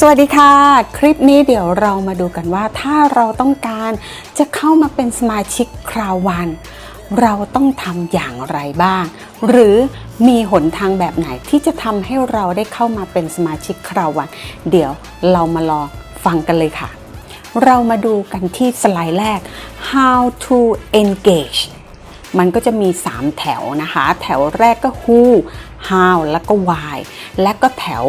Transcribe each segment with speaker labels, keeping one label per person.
Speaker 1: สวัสดีค่ะ คลิปนี้เดี๋ยวเรามาดูกันว่าถ้าเราต้องการจะเข้ามาเป็นสมาชิกคราววัน เราต้องทำอย่างไรบ้าง หรือมีหนทางแบบไหนที่จะทำให้เราได้เข้ามาเป็นสมาชิกคราววัน เดี๋ยวเรามาลองฟังกันเลยค่ะ เรามาดูกันที่สไลด์แรก how to engage มันก็จะมี 3 แถวนะคะ แถวแรกก็ who how แล้วก็ why และก็แถว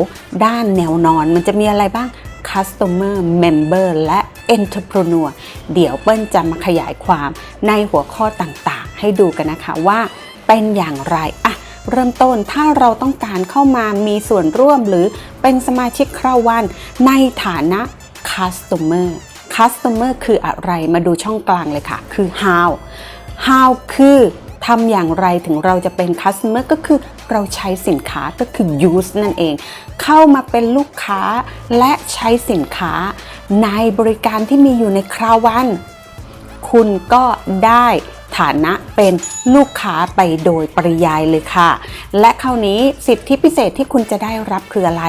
Speaker 1: ด้านแนวนอนมันจะมีอะไรบ้าง customer member และ entrepreneur เดี๋ยวเปิ้ลจะมาขยายความในหัวข้อต่างๆ ให้ดูกันนะคะว่าเป็นอย่างไรอะเริ่มต้นถ้าเราต้องการเข้ามามีส่วนร่วมหรือเป็นสมาชิกคราววันในฐานะ customer customer คืออะไรมาดูช่องกลางเลยค่ะ คือ how how คือ ทำอย่างไรถึงเราจะเป็น customer ก็คือเราใช้สินค้าก็คือ use นั่นเอง เข้ามาเป็นลูกค้าและใช้สินค้า ในบริการที่มีอยู่ในคราววัน คุณก็ได้ฐานะเป็นลูกค้าไปโดยปริยายเลยค่ะ และคราวนี้สิทธิพิเศษที่คุณจะได้รับคืออะไร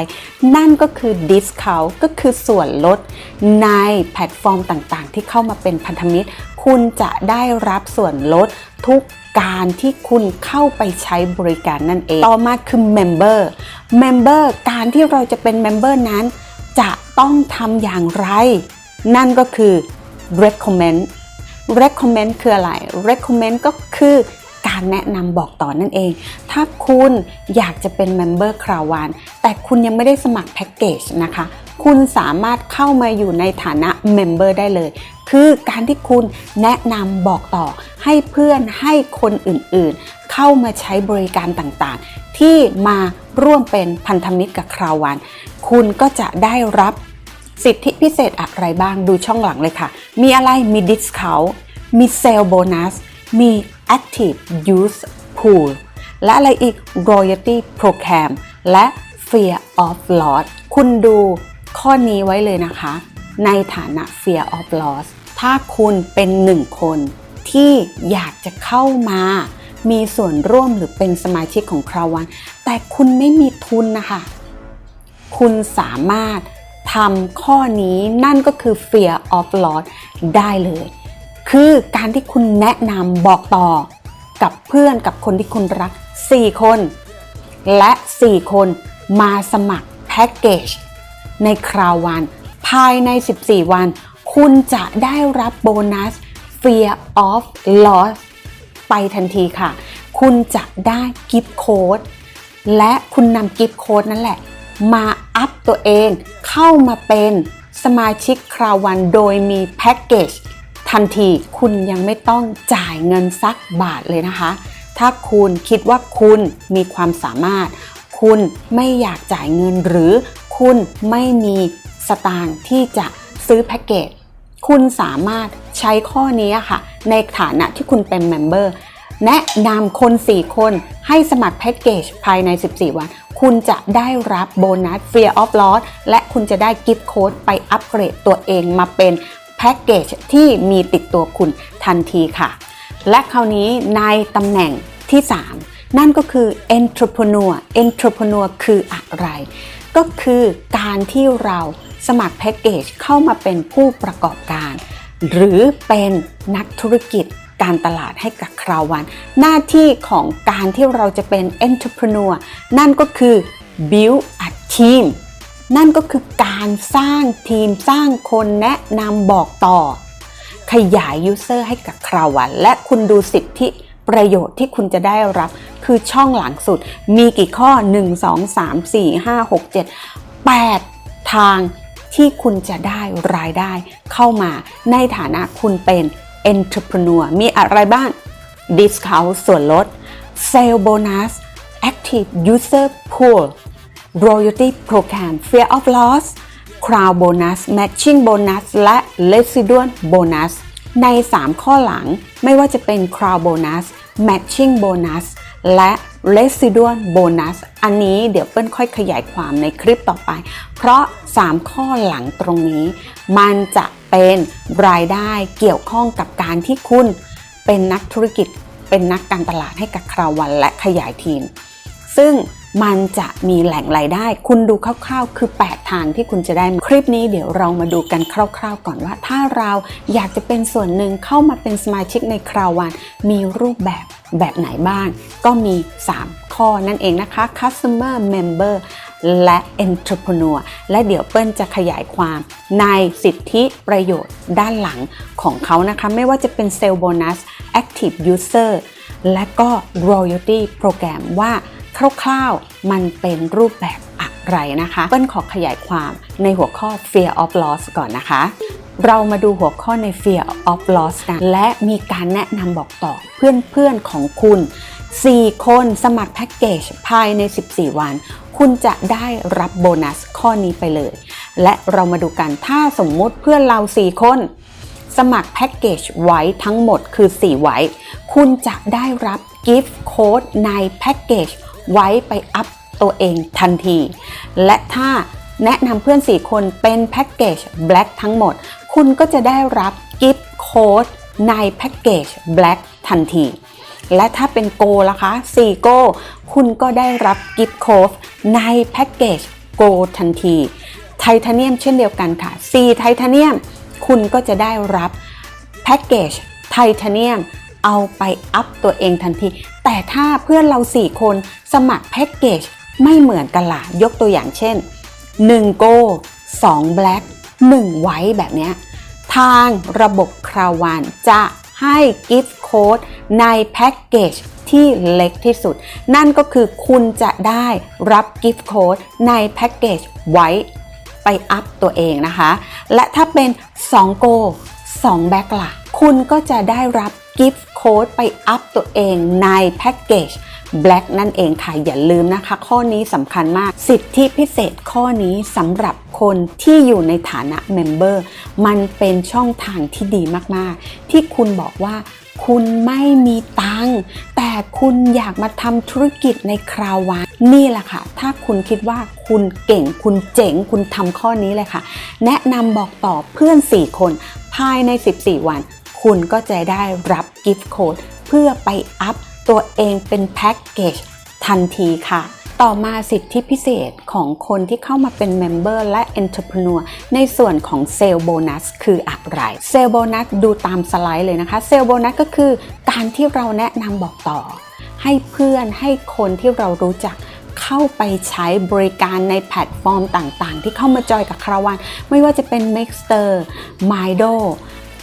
Speaker 1: นั่นก็คือ discount ก็คือส่วนลดในแพลตฟอร์มต่างๆ ที่เข้ามาเป็นพันธมิตร คุณจะได้รับส่วนลดทุก การที่คุณเข้าไปใช้บริการนั่นเอง ต่อมาคือ member member การที่เราจะเป็น member นั้น จะต้องทำอย่างไร นั่นก็คือ recommend recommend คืออะไร recommend ก็คือการแนะนำบอกต่อนั่นเอง ถ้าคุณอยากจะเป็น member คราวานแต่คุณยังไม่ได้สมัครแพ็กเกจนะคะ คุณสามารถเข้ามาอยู่ในฐานะ member ได้เลย คือการที่คุณแนะนำบอกต่อให้เพื่อนให้คนอื่นๆ เข้ามาใช้บริการต่างๆ ที่มาร่วมเป็นพันธมิตรกับคราวานคุณก็จะได้รับสิทธิพิเศษอะไรบ้างดูช่องหลังเลยค่ะ มีอะไรมี discount มี sale bonus มี active use pool และอะไรอีก royalty program และ fear of loss คุณดู ข้อนี้ไว้เลยนะคะ ในฐานะ fear of loss ถ้าคุณเป็นหนึ่งคนที่อยากจะเข้ามา มีส่วนร่วมหรือเป็นสมาชิกของคราวัน แต่คุณไม่มีทุนนะคะ คุณสามารถทำข้อนี้นั่นก็คือ fear of loss ได้เลย คือการที่คุณแนะนำบอกต่อ กับเพื่อนกับคนที่คุณรัก 4 คน และ 4 คนมาสมัครแพ็กเกจ ในคราววัน ภายใน 14 วัน คุณจะได้รับโบนัส fear of loss ไปทันทีค่ะ คุณจะได้กิฟต์โค้ดและคุณนำกิฟต์โค้ดนั่นแหละ มาอัพตัวเองเข้ามาเป็นสมาชิกคราววันโดยมีแพ็กเกจทันทีคุณยังไม่ต้องจ่ายเงินสักบาทเลยนะคะ ถ้าคุณคิดว่าคุณมีความสามารถ คุณไม่อยากจ่ายเงินหรือ คุณไม่มีสตางค์ที่จะซื้อแพ็กเกจ คุณสามารถใช้ข้อนี้ค่ะ ในฐานะที่คุณเป็นเมมเบอร์แนะนำคน 4 คนให้สมัครแพ็กเกจภายใน 14 วัน คุณจะได้รับโบนัส Fear of Loss และคุณจะได้กิฟต์โค้ดไปอัปเกรดตัวเองมาเป็นแพ็กเกจที่มีติดตัวคุณทันทีค่ะ และคราวนี้ในตำแหน่งที่ 3 นั่นก็คือ entrepreneur entrepreneur คืออะไร ก็คือการที่เราสมัครแพ็กเกจเข้ามาเป็นผู้ประกอบการ หรือเป็นนักธุรกิจการตลาดให้กับคราววัน หน้าที่ของการที่เราจะเป็น entrepreneur นั่นก็คือ build a team นั่นก็คือการสร้างทีมสร้างคนแนะนำบอกต่อ ขยาย user ให้กับคราววัน และคุณดูสิทธิประโยชน์ที่คุณจะได้รับ คือช่องหลังสุด มีกี่ข้อ 1 2 3 4 5 6 7 8 ทางที่คุณจะได้รายได้เข้ามาในฐานะคุณเป็น entrepreneur มีอะไรบ้าง discount ส่วนลด sale bonus active user pool royalty program fear of loss crown bonus matching bonus และ residual bonus ใน 3 ข้อหลังไม่ว่าจะเป็น crown bonus matching bonus และ residual bonus อันนี้เดี๋ยวเปิ้ลค่อยขยายความในคลิปต่อไป เพราะ 3 ข้อหลังตรงนี้ มันจะเป็นรายได้เกี่ยวข้องกับการที่คุณเป็นนักธุรกิจ เป็นนักการตลาดให้กับคราววันและขยายทีม ซึ่ง มันจะมีแหล่งรายได้ คุณดูคร่าวๆ คือ 8 ทางที่คุณจะได้คลิปนี้เดี๋ยวเรามาดูกันคร่าวๆ ก่อนว่า ถ้าเราอยากจะเป็นส่วนหนึ่งเข้ามาเป็นสมาชิกในคราววันมีรูปแบบแบบไหนบ้าง ก็มี 3 ข้อนั่นเองนะคะ customer member และ entrepreneur และเดี๋ยวเปิ้ลจะขยายความในสิทธิประโยชน์ด้านหลังของเขานะคะ ไม่ว่าจะเป็นเซลล์โบนัส active user และก็ royalty program ว่า คร่าวๆ มันเป็นรูปแบบอะไรนะคะเปิ้ลขอขยายความในหัวข้อ fear of loss ก่อนนะคะ เรามาดูหัวข้อใน fear of loss กันและมีการแนะนำบอกต่อเพื่อนๆของคุณ 4 คนสมัครแพ็กเกจภายใน 14 วัน คุณจะได้รับโบนัสข้อนี้ไปเลย และเรามาดูกันถ้าสมมุติเพื่อนเรา 4 คน สมัครแพ็กเกจไว้ทั้งหมดคือ 4 ไว้ คุณจะได้รับกิฟต์โค้ดในแพ็กเกจ ไว้ไปอัพตัวเองทันที และถ้าแนะนำเพื่อน 4 คนเป็นแพ็กเกจ Black ทั้งหมด คุณก็จะได้รับกิฟต์โค้ดในแพ็กเกจ Black ทันที และถ้าเป็นโกล่ะคะ4โกคุณก็ได้รับกิฟต์โค้ดในแพ็กเกจโกทันที ไทเทเนียมเช่นเดียวกันค่ะ4ไทเทเนียมคุณก็จะได้รับแพ็กเกจไทเทเนียมเอาไปอัพตัวเองทันทีแต่ถ้าเพื่อนเรา 4 คนสมัครแพ็กเกจไม่เหมือนกันล่ะยกตัวอย่างเช่น 1 โก 2 Black 1ไว้แบบนี้ ทางระบบคราวานจะให้กิฟต์โค้ดในแพ็กเกจที่เล็กที่สุด นั่นก็คือคุณจะได้รับกิฟต์โค้ดในแพ็กเกจไว้ไปอัพตัวเองนะคะ และถ้าเป็น 2 โก 2 แบ็กล่ะ คุณก็จะได้รับกิฟต์ โค้ดไปอัพตัวเองในแพ็กเกจ Black นั่นเองค่ะ อย่าลืมนะคะ ข้อนี้สำคัญมาก สิทธิพิเศษข้อนี้สำหรับคนที่อยู่ในฐานะเมมเบอร์มันเป็นช่องทางที่ดีมาก ๆ ที่คุณบอกว่าคุณไม่มีตังค์แต่คุณอยากมาทำธุรกิจในคราววันนี่แหละค่ะ ถ้าคุณคิดว่าคุณเก่งคุณเจ๋งคุณทำข้อนี้เลยค่ะ แนะนำบอกต่อเพื่อน 4 คนภายใน 14 วัน คุณก็จะได้รับกิฟต์โค้ดเพื่อไปอัพตัวเองเป็นแพ็กเกจทันทีค่ะต่อมาสิทธิพิเศษของคนที่เข้ามาเป็นเมมเบอร์และ Entrepreneur ในส่วนของเซลล์โบนัสคืออะไรเซลล์โบนัสดูตามสไลด์เลยนะคะเซลล์โบนัสก็คือการที่เราแนะนำบอกต่อ ให้เพื่อนให้คนที่เรารู้จักเข้าไปใช้บริการในแพลตฟอร์มต่างๆ ที่เข้ามาจอยกับคราวันไม่ว่าจะเป็น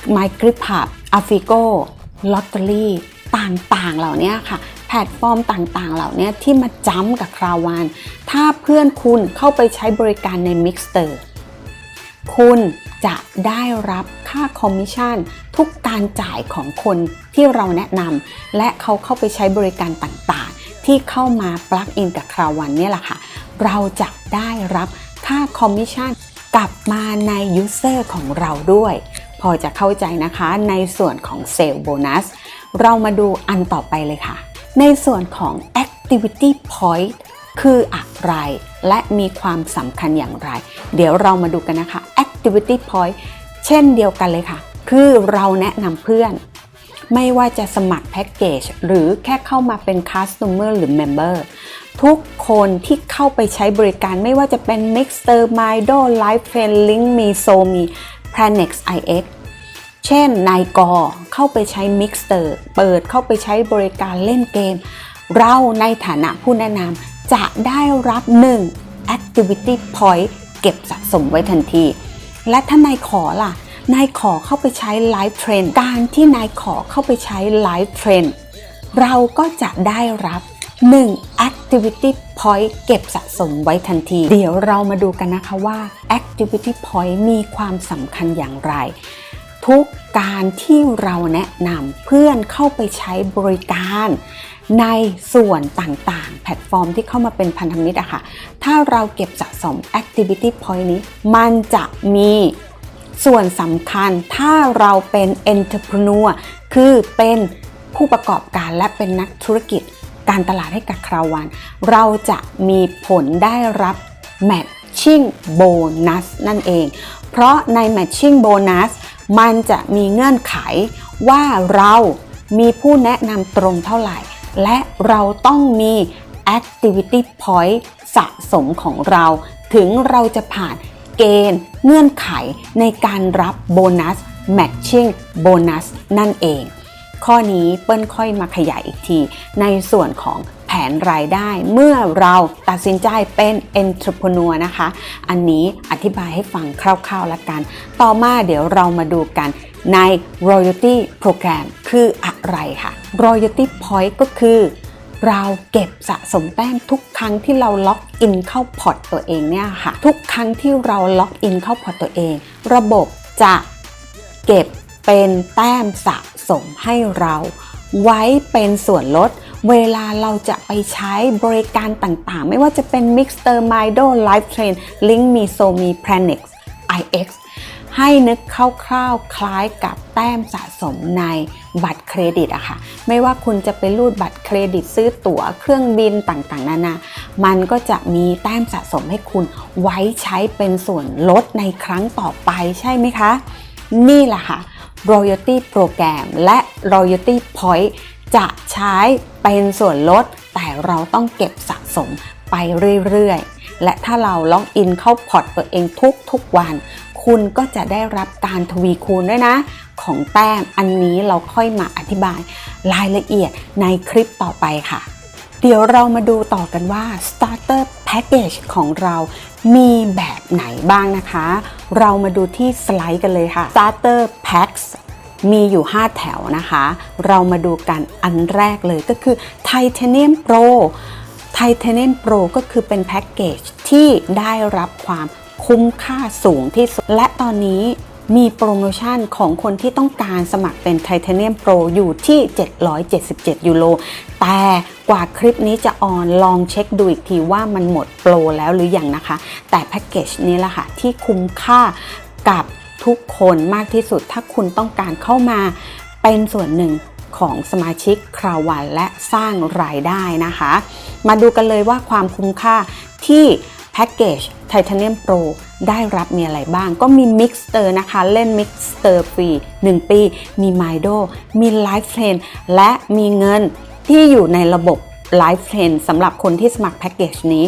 Speaker 1: Mixter, Mido, MyGripHub, Afigo, Lottery ต่างๆ เหล่านี้ค่ะ แพลตฟอร์มต่างๆ เหล่านี้ที่มาจ้ำกับคราวาน ถ้าเพื่อนคุณเข้าไปใช้บริการใน Mixter คุณจะได้รับค่าคอมมิชชั่นทุกการจ่ายของคนที่เราแนะนำและเขาเข้าไปใช้บริการต่างๆ ที่เข้ามาปลักอินกับคราวันนี่แหละค่ะ เราจะได้รับค่าคอมมิชชั่นกลับมาในยูเซอร์ของเราด้วย พอจะเข้าใจนะคะในส่วนของเซลล์โบนัส เรามาดูอันต่อไปเลยค่ะ ในส่วนของ activity point คืออะไร และมีความสำคัญอย่างไร เดี๋ยวเรามาดูกันนะคะ activity point เช่นเดียวกันเลยค่ะ คือเราแนะนำเพื่อน ไม่ว่าจะสมัครแพ็กเกจหรือแค่เข้ามาเป็น customer หรือ member ทุกคนที่เข้าไปใช้บริการไม่ว่าจะเป็น Mixer, Mido, Live Train, Link Me, s o m e Planex IX เช่นนายกอเข้าไปใช้ Mixter เปิดเข้าไปใช้บริการเล่นเกม เราในฐานะผู้แนะนำจะได้รับ 1 Activity Point เก็บสะสมไว้ทันที และถ้านายขอล่ะ นายขอเข้าไปใช้ Live Trend การที่นายขอเข้าไปใช้ Live Trend เราก็จะได้รับ 1 Activity Point เก็บสะสมไว้ทันที เดี๋ยวเรามาดูกันนะคะว่า Activity Point มีความสำคัญอย่างไร ทุกการที่เราแนะนำเพื่อนเข้าไปใช้บริการในส่วนต่างๆ แพลตฟอร์มที่เข้ามาเป็นพันธมิตรอะค่ะ ถ้าเราเก็บสะสม Activity Point นี้ มันจะมีส่วนสำคัญถ้าเราเป็น Entrepreneur คือเป็นผู้ประกอบการและเป็นนักธุรกิจ การตลาดให้กับคราวัน เราจะมีผลได้รับ Matching Bonus นั่นเอง เพราะใน Matching Bonus มันจะมีเงื่อนไขว่าเรามีผู้แนะนำตรงเท่าไหร่ และเราต้องมี activity point สะสมของเรา ถึงเราจะผ่านเกณฑ์เงื่อนไขในการรับโบนัส matching โบนัสนั่นเอง ข้อนี้เปิ้ลค่อยมาขยายอีกที ในส่วนของแผนรายได้เมื่อเราตัดสินใจเป็น entrepreneur นะคะ อันนี้อธิบายให้ฟังคร่าวๆละกัน ต่อมาเดี๋ยวเรามาดูกันใน royalty program คืออะไรค่ะ royalty point ก็คือเราเก็บสะสมแต้มทุกครั้งที่เราล็อกอินเข้าพอร์ตตัวเองเนี่ยค่ะ ทุกครั้งที่เราล็อกอินเข้าพอร์ตตัวเอง ระบบจะเก็บเป็นแต้มสะ สมให้เรา ไว้เป็นส่วนลด เวลาเราจะไปใช้บริการต่างๆ ไม่ว่าจะเป็น Mixer Mido Live Train Link Me So Me Planex IX ให้นึกคร่าวๆคล้ายกับแต้มสะสมในบัตรเครดิตอะค่ะ ไม่ว่าคุณจะไปรูดบัตรเครดิตซื้อตั๋วเครื่องบินต่างๆ นานา มันก็จะมีแต้มสะสมให้คุณไว้ใช้เป็นส่วนลดในครั้งต่อไปใช่ไหมคะ นี่แหละค่ะ royalty program และ royalty point จะใช้เป็นส่วนลด แต่เราต้องเก็บสะสมไปเรื่อยๆ และถ้าเราล็อกอินเข้าพอร์ตตัวเองทุกๆวัน คุณก็จะได้รับการทวีคูณด้วยนะ ของแต้มอันนี้เราค่อยมาอธิบายรายละเอียดในคลิปต่อไปค่ะ เดี๋ยวเรามาดูต่อกันว่า starter package ของเรา มีแบบไหนบ้างนะคะ เรามาดูที่สไลด์กันเลยค่ะ starter packs มีอยู่ 5 แถวนะคะ เรามาดูกันอันแรกเลยก็คือ Titanium Pro Titanium Pro ก็คือเป็นแพ็กเกจที่ได้รับความคุ้มค่าสูงที่สุด และตอนนี้ มีโปรโมชั่นของคนที่ต้องการสมัครเป็น Titanium Pro อยู่ที่ 777 ยูโร แต่กว่าคลิปนี้จะออนลองเช็คดูอีกทีว่ามันหมดโปรแล้วหรือยังนะคะ แต่แพ็กเกจนี้แหละค่ะ ที่คุ้มค่ากับทุกคนมากที่สุด ถ้าคุณต้องการเข้ามาเป็นส่วนหนึ่งของสมาชิกคราววันและสร้างรายได้นะคะ มาดูกันเลยว่าความคุ้มค่าที่แพ็กเกจ Titanium Pro ได้รับมีอะไรบ้าง ก็มี Mixter นะคะเล่น Mixter ฟรี 1 ปี มี Mido มี Live Train และมีเงินที่อยู่ในระบบ Live Train สำหรับคนที่สมัครแพ็กเกจนี้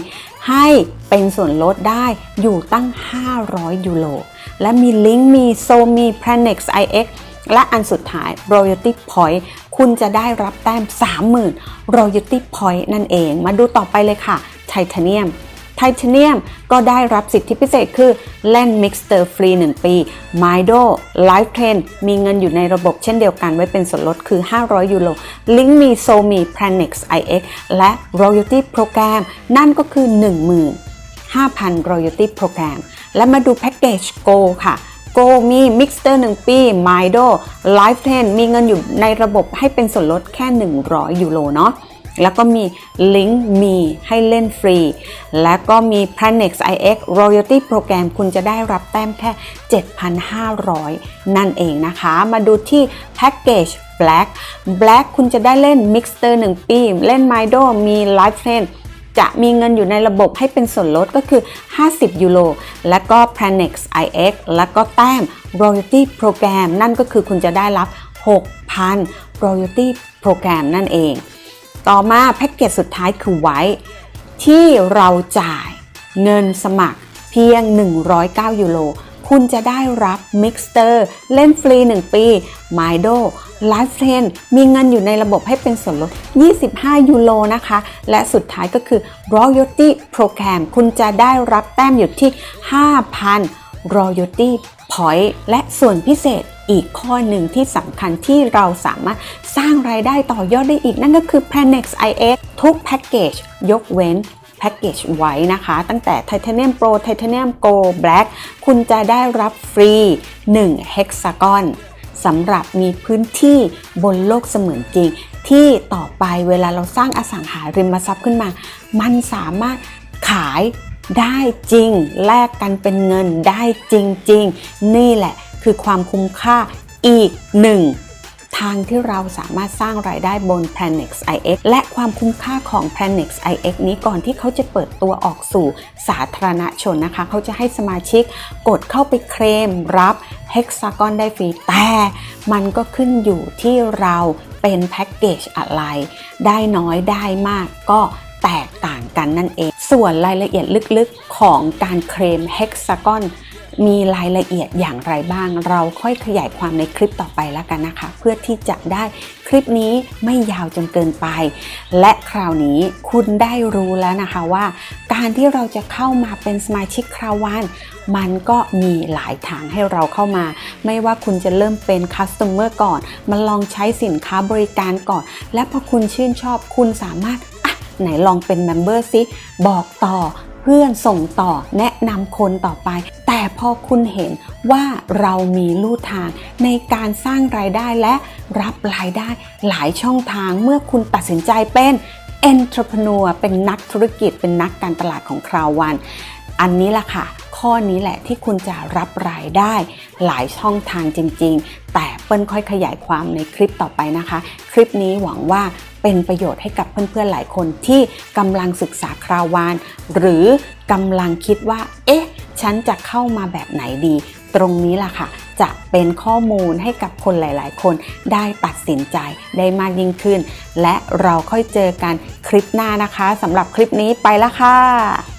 Speaker 1: ให้เป็นส่วนลดได้อยู่ตั้ง 500 ยูโรและมีลิงก์มีโซมี Planex IX และอันสุดท้าย royalty point คุณจะได้รับแต้ม 30,000 royalty point นั่นเอง มาดูต่อไปเลยค่ะ ไทเทเนียม titanium titanium ก็ได้รับสิทธิพิเศษคือเล่น mixter ฟรี 1 ปี mido live train มีเงินอยู่ในระบบเช่นเดียวกันไว้เป็นส่วนลดคือ 500 ยูโร link me so me planex ix และ royalty program นั่นก็คือ 15,000 royalty program และมาดูแพ็กเกจ go ค่ะ Go มี Mixter 1ปี Mido Live 10มีเงินอยู่ในระบบให้เป็นส่วนลดแค่ 100 ยูโรเนาะ แล้วก็มี Link มีให้เล่นฟรี แล้วก็มี Planex IX Royalty Program คุณจะได้รับแต้มแค่ 7,500 นั่นเองนะคะ มาดูที่ Package Black Black คุณจะได้เล่น Mixter 1 ปี เล่น Mido มี Live 10จะมีเงินอยู่ในระบบให้เป็นส่วนลดก็คือ 50 ยูโร และก็ Planex IX แล้วก็แต้ม Royalty Program นั่นก็คือคุณจะได้รับ 6,000 Royalty Program นั่นเอง ต่อมาแพ็กเกจสุดท้ายคือไว้ ที่เราจ่ายเงินสมัครเพียง 109 ยูโร คุณจะได้รับ Mixter เล่นฟรี 1 ปี Mido Live Train มีเงินอยู่ในระบบให้เป็นส่วนลด 25 ยูโรนะคะ และสุดท้ายก็คือ Royalty Program คุณจะได้รับแต้มอยู่ที่ 5,000 Royalty Point และส่วนพิเศษ อีกข้อหนึ่งที่สำคัญที่เราสามารถสร้างรายได้ต่อยอดได้อีก นั่นก็คือ Planex IX ทุกแพ็กเกจยกเว้นแพ็กเกจไว้นะคะ ตั้งแต่ Titanium Pro Titanium Go Black คุณจะได้รับฟรี 1 Hexagon สำหรับมีพื้นที่บนโลกเสมือนจริง ที่ต่อไปเวลาเราสร้างอสังหาริมทรัพย์ขึ้นมา มันสามารถขายได้จริง แลกกันเป็นเงินได้จริง ๆ นี่แหละ คือความคุ้มค่าอีกหนึ่งทางที่เราสามารถสร้างรายได้บน Planex IX และความคุ้มค่าของ Planex IX นี้ก่อนที่เขาจะเปิดตัวออกสู่สาธารณชนนะคะ เขาจะให้สมาชิกกดเข้าไปเคลมรับ Hexagon ได้ฟรี แต่มันก็ขึ้นอยู่ที่เราเป็นแพ็กเกจอะไร ได้น้อยได้มากก็แตกต่างกันนั่นเอง ส่วนรายละเอียดลึกๆของการเคลม Hexagon มีรายละเอียดอย่างไรบ้าง เราค่อยขยายความในคลิปต่อไปแล้วกันนะคะ เพื่อที่จะได้คลิปนี้ไม่ยาวจนเกินไป และคราวนี้คุณได้รู้แล้วนะคะว่า การที่เราจะเข้ามาเป็นสมาชิกคราววันมันก็มีหลายทางให้เราเข้ามา ไม่ว่าคุณจะเริ่มเป็นคัสเตอร์ก่อน มาลองใช้สินค้าบริการก่อน และพอคุณชื่นชอบคุณสามารถไหนลองเป็นเมมเบอร์ซิ บอกต่อ เพื่อนส่งต่อแนะนำคนต่อไป แต่พอคุณเห็นว่าเรามีลู่ทางในการสร้างรายได้และรับรายได้หลายช่องทางเมื่อคุณตัดสินใจเป็น entrepreneur เป็นนักธุรกิจเป็นนักการตลาดของคราววัน อันนี้ล่ะค่ะ ข้อนี้แหละที่คุณจะรับรายได้หลายช่องทางจริง ๆ เปิ้ลค่อยขยายความในคลิปต่อไปนะคะ คลิปนี้หวังว่าเป็นประโยชน์ให้กับเพื่อนๆหลายคนที่กำลังศึกษาคราวาน หรือกำลังคิดว่า เอ๊ะ ฉันจะเข้ามาแบบไหนดี ตรงนี้ล่ะค่ะ จะเป็นข้อมูลให้กับคนหลายๆ คนได้ตัดสินใจได้มากยิ่งขึ้น และเราค่อยเจอกันคลิปหน้านะคะสำหรับคลิปนี้ไปล้วค่ะ